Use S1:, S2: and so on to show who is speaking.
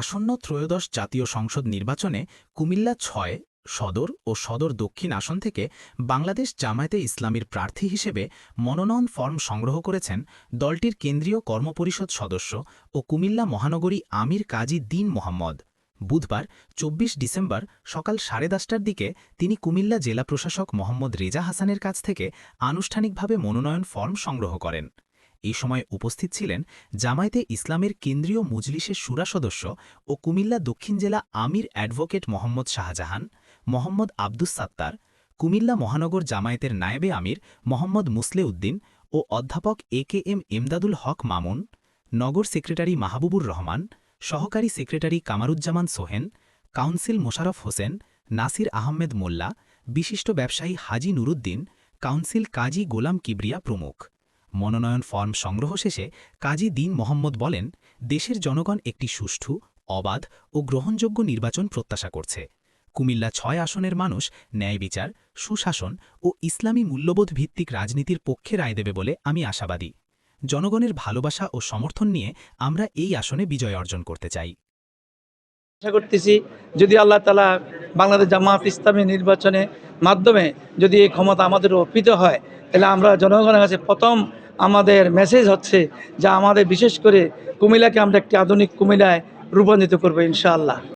S1: আসন্ন ত্রয়োদশ জাতীয় সংসদ নির্বাচনে কুমিল্লা ছয়, সদর ও সদর দক্ষিণ আসন থেকে বাংলাদেশ জামায়াতে ইসলামীর প্রার্থী হিসেবে মনোনয়ন ফর্ম সংগ্রহ করেছেন দলটির কেন্দ্রীয় কর্মপরিষদ সদস্য ও কুমিল্লা মহানগরী আমির কাজী দিন মোহাম্মদ। বুধবার ২৪ ডিসেম্বর সকাল সাড়ে দশটার দিকে তিনি কুমিল্লা জেলা প্রশাসক মোহাম্মদ রেজা হাসানের কাছ থেকে আনুষ্ঠানিকভাবে মনোনয়ন ফর্ম সংগ্রহ করেন। এই সময় উপস্থিত ছিলেন জামায়াতে ইসলামের কেন্দ্রীয় মজলিসের সুরা সদস্য ও কুমিল্লা দক্ষিণ জেলা আমির অ্যাডভোকেট মোহাম্মদ শাহজাহান, মোহাম্মদ আব্দুস সাত্তার, কুমিল্লা মহানগর জামায়াতের নায়েবে আমির মোহাম্মদ মুসলে উদ্দিন ও অধ্যাপক A K M Emdadul Haque Mamun, Nagar secretary Mahbubur Rahman, সহকারী সেক্রেটারি কামারুজ্জামান সোহেন, কাউন্সিল মোশারফ হোসেন, নাসির আহমেদ মোল্লা, বিশিষ্ট ব্যবসায়ী হাজি নুরুদ্দিন, কাউন্সিল কাজী গোলাম কিবরিয়া প্রমুখ। মনোনয়ন ফর্ম সংগ্রহ শেষে কাজী দিন মোহাম্মদ বলেন, দেশের জনগণ একটি সুষ্ঠু, অবাধ ও গ্রহণযোগ্য নির্বাচন প্রত্যাশা করছে। কুমিল্লা ছয় আসনের মানুষ ন্যায় বিচার, সুশাসন ও ইসলামী মূল্যবোধ ভিত্তিক রাজনীতির পক্ষে রায় দেবে বলে আমি আশাবাদী। জনগণের ভালোবাসা ও সমর্থন নিয়ে আমরা এই আসনে বিজয় অর্জন করতে চাই।
S2: আশা করতেছি, যদি আল্লাহ তালা বাংলাদেশ জামাত ইসলামী নির্বাচনে মাধ্যমে যদি এই ক্ষমতা আমাদের অর্পিত হয়, তাহলে আমরা জনগণের কাছে প্রথম আমাদের মেসেজ হচ্ছে যা আমাদের বিশেষ করে কুমিল্লাকে আমরা একটি আধুনিক কুমিল্লায় রূপান্তরিত করব ইনশাআল্লাহ।